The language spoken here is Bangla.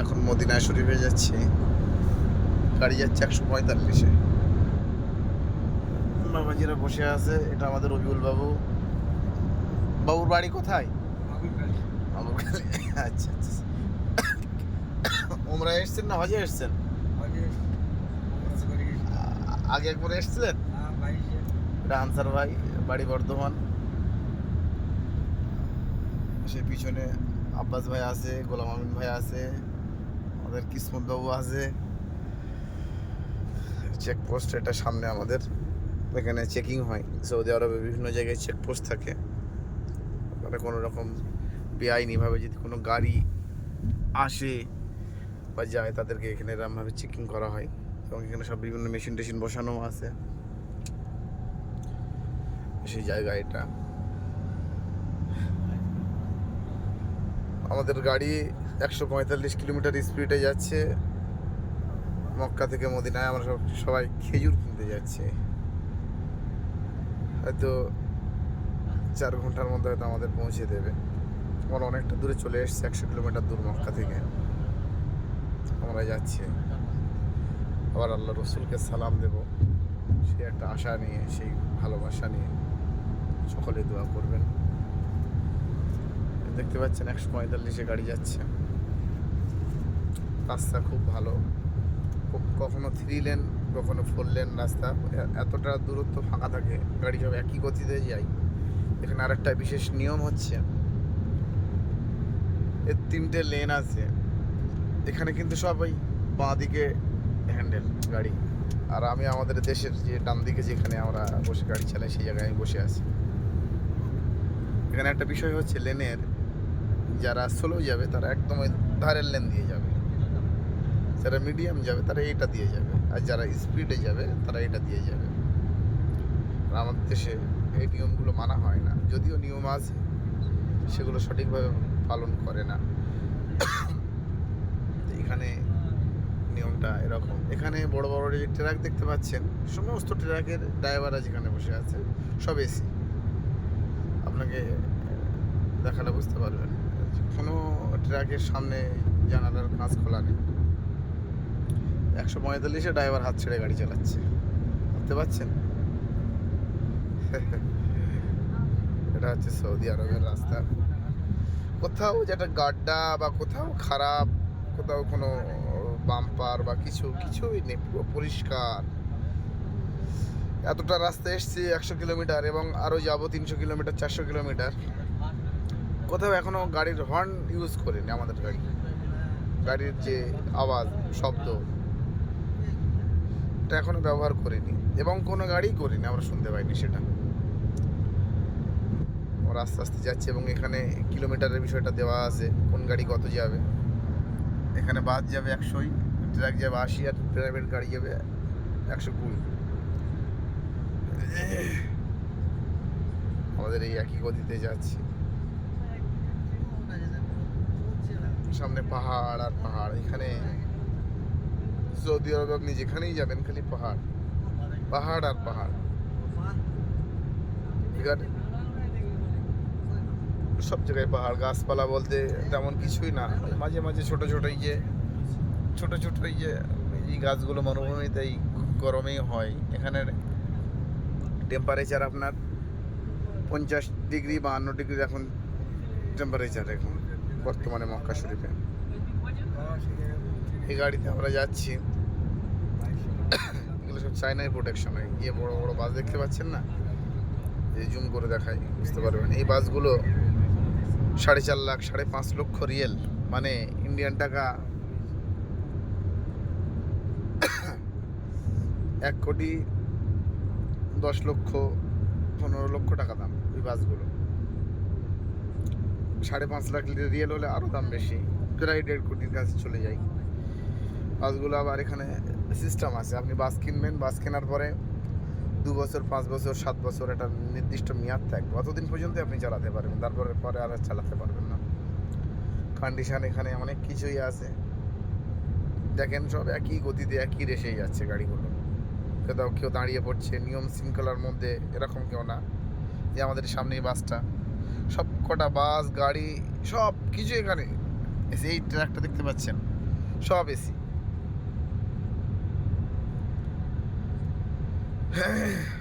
এখন মদিনায় শরীফে যাচ্ছি। গাড়ি যাচ্ছে একশো পঁয়তাল্লিশে। বাবাজিরা বসে আছে, এটা আমাদের রবিউল বাবু। বাবুর বাড়ি কোথায়? আচ্ছা আচ্ছা। ওমরা এসছেন না, হজে এসছেন? আগে একবার এসছিলেন? এটা আনসার ভাই, বাড়ি বর্ধমান। সে পিছনে আব্বাস ভাই আছে, গোলাম আমিন ভাই আছে। আমাদের কিসমত বাবু আছে। চেকপোস্ট এটা সামনে আমাদের। এখানে চেকিং হয়। সৌদি আরবে বিভিন্ন জায়গায় চেকপোস্ট থাকে। ওখানে কোনো রকম বেআইনিভাবে যদি কোনো গাড়ি আসে বা যায়, তাদেরকে এখানে এরমভাবে চেকিং করা হয়। এবং এখানে সব বিভিন্ন মেশিন টেশিন বসানো আছে। সেই জায়গা এটা। আমাদের গাড়ি একশো পঁয়তাল্লিশ কিলোমিটার স্পিডে যাচ্ছে। মক্কা থেকে মদিনায় আমরা সব সবাই খেজুর কিনতে যাচ্ছি। হয়তো চার ঘণ্টার মধ্যে হয়তো আমাদের পৌঁছে দেবে। আমরা অনেকটা দূরে চলে এসেছি, একশো কিলোমিটার দূর মক্কা থেকে। আমরা যাচ্ছি। আবার আল্লাহ রসুলকে সালাম দেব। সেই একটা আশা নিয়ে, সেই ভালোবাসা নিয়ে সকলে দোয়া করবেন। দেখতে পাচ্ছেন একশো পঁয়তাল্লিশে গাড়ি যাচ্ছে। রাস্তা খুব ভালো। কখনো থ্রি লেন কখনো ফোর লেন রাস্তা। এতটা দূরত্ব ফাঁকা থাকে, গাড়ি সব একই গতিতে যায়। এখানে আরেকটা বিশেষ নিয়ম হচ্ছে, এর তিনটে লেন আছে। এখানে কিন্তু সবাই বাঁ দিকে হ্যান্ডেল গাড়ি। আর আমি আমাদের দেশের যে ডান দিকে যেখানে আমরা বসে গাড়ি চালাই, সেই জায়গায় আমি বসে আছি। এখানে একটা বিষয় হচ্ছে লেনের যারা স্লো যাবে, তারা একদম ওই ধারের লেন দিয়ে যাবে। যারা মিডিয়াম যাবে, তারা এইটা দিয়ে যাবে। আর যারা স্পিডে যাবে, তারা এটা দিয়ে যাবে। আমাদের দেশে এই নিয়মগুলো মানা হয় না। যদিও নিয়ম আছে, সেগুলো সঠিকভাবে পালন করে না। এখানে নিয়মটা এরকম। এখানে বড় বড় যে ট্রাক দেখতে পাচ্ছেন, সমস্ত ট্রাকের ড্রাইভাররা যেখানে বসে আছে, সব এসি আপনাকে দেখালে বুঝতে পারবেন। কোনো ট্রাকের সামনে জানালার কাঁচ খোলা নেই। একশো পঁয়তাল্লিশে ড্রাইভার হাত ছেড়ে গাড়ি চালাচ্ছে। বুঝতে পারছেন? এটা হচ্ছে সৌদি আরবের রাস্তা। কোথাও যেটা গাড্ডা বা কোথাও খারাপ, কোথাও কোনো বাম্পার বা কিছু, কিছুই নেই, পুরো পরিষ্কার। এতটা রাস্তা এসছি একশো কিলোমিটার এবং আরও যাব তিনশো কিলোমিটার, চারশো কিলোমিটার। কোথাও এখনও গাড়ির হর্ন ইউজ করিনি আমাদের গাড়ি। গাড়ির যে আওয়াজ, শব্দ। এটা এখনও ব্যবহার করিনি এবং কোনো গাড়ি করিনি, আমরা শুনতে পাইনি সেটা। আমরা আস্তে আস্তে যাচ্ছে এবং এখানে কিলোমিটারের বিষয়টা দেওয়া আছে, কোন গাড়ি কত যাবে। এখানে বাস যাবে একশোই, ট্রাক যাবে আশি আর প্রাইভেট গাড়ি যাবে একশো কুড়ি। আমাদের এই একই গতিতে যাচ্ছি। সামনে পাহাড় আর পাহাড়, এখানে সৌদি আরব আপনি যেখানেই যাবেন, খালি পাহাড়। পাহাড় আর পাহাড়। সব জায়গায় পাহাড়, গাছপালা বলতে তেমন কিছুই না। মাঝে মাঝে ছোট ছোট এই যে ছোট ছোট এই যে এই গাছগুলো মরুভূমিতে এই গরমেই হয়। এখানের টেম্পারেচার আপনার পঞ্চাশ ডিগ্রি, বাহান্ন ডিগ্রি এখন টেম্পারেচার এখন, বর্তমানে মক্কা শরীফে। এই গাড়িতে আমরা যাচ্ছি। এগুলো সব চাইনাই প্রোটেকশন হয়। গিয়ে বড় বড় বাস দেখতে পাচ্ছেন না? এই জুম করে দেখাই, বুঝতে পারবেন। এই বাসগুলো সাড়ে চার লাখ, সাড়ে পাঁচ লক্ষ রিয়েল মানে ইন্ডিয়ান টাকা এক কোটি দশ লক্ষ, পনেরো লক্ষ টাকা দাম ওই বাসগুলো সাড়ে পাঁচ লাখ রিয়েল হলে আরও দাম বেশি। প্রায় দেড় কোটির কাছে চলে যায়। বাসগুলো আবার এখানে সিস্টেম আছে। আপনি বাস কিনবেন, বাস কেনার পরে দু বছর, পাঁচ বছর, সাত বছর একটা নির্দিষ্ট মেয়াদ থাকবে। অতদিন পর্যন্ত আপনি চালাতে পারবেন, তারপরে পরে আর চালাতে পারবেন না। কন্ডিশান এখানে অনেক কিছুই আছে। দেখেন সব একই গতিতে একই রেসেই যাচ্ছে গাড়িগুলো। কোথাও কেউ দাঁড়িয়ে পড়ছে, নিয়ম শৃঙ্খলার মধ্যে এরকম কেউ না যে আমাদের সামনেই বাসটা। সব কটা বাস, গাড়ি সব কিছু এখানে। এই ট্র্যাকটা দেখতে পাচ্ছেন, সব এসি। Hey.